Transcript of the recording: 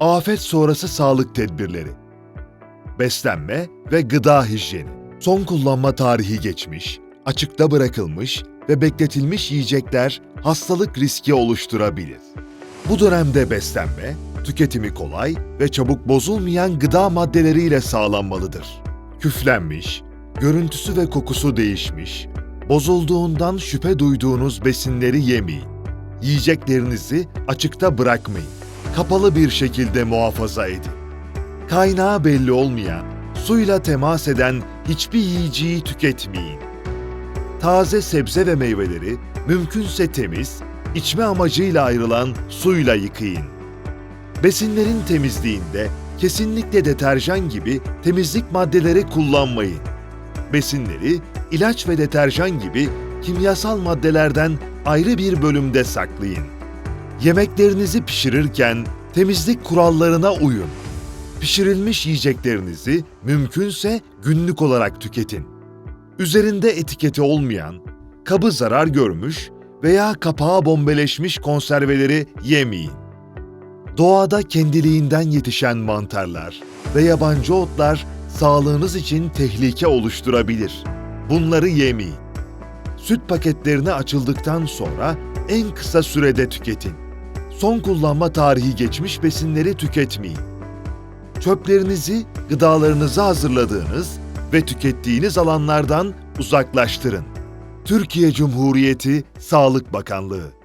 Afet sonrası sağlık tedbirleri. Beslenme ve gıda hijyeni. Son kullanma tarihi geçmiş, açıkta bırakılmış ve bekletilmiş yiyecekler hastalık riski oluşturabilir. Bu dönemde beslenme, tüketimi kolay ve çabuk bozulmayan gıda maddeleriyle sağlanmalıdır. Küflenmiş, görüntüsü ve kokusu değişmiş, bozulduğundan şüphe duyduğunuz besinleri yemeyin. Yiyeceklerinizi açıkta bırakmayın. Kapalı bir şekilde muhafaza edin. Kaynağı belli olmayan, suyla temas eden hiçbir yiyeceği tüketmeyin. Taze sebze ve meyveleri mümkünse temiz, içme amacıyla ayrılan suyla yıkayın. Besinlerin temizliğinde kesinlikle deterjan gibi temizlik maddeleri kullanmayın. Besinleri ilaç ve deterjan gibi kimyasal maddelerden ayrı bir bölümde saklayın. Yemeklerinizi pişirirken temizlik kurallarına uyun. Pişirilmiş yiyeceklerinizi mümkünse günlük olarak tüketin. Üzerinde etiketi olmayan, kabı zarar görmüş veya kapağı bombeleşmiş konserveleri yemeyin. Doğada kendiliğinden yetişen mantarlar ve yabancı otlar sağlığınız için tehlike oluşturabilir. Bunları yemeyin. Süt paketlerini açıldıktan sonra en kısa sürede tüketin. Son kullanma tarihi geçmiş besinleri tüketmeyin. Çöplerinizi gıdalarınızı hazırladığınız ve tükettiğiniz alanlardan uzaklaştırın. Türkiye Cumhuriyeti Sağlık Bakanlığı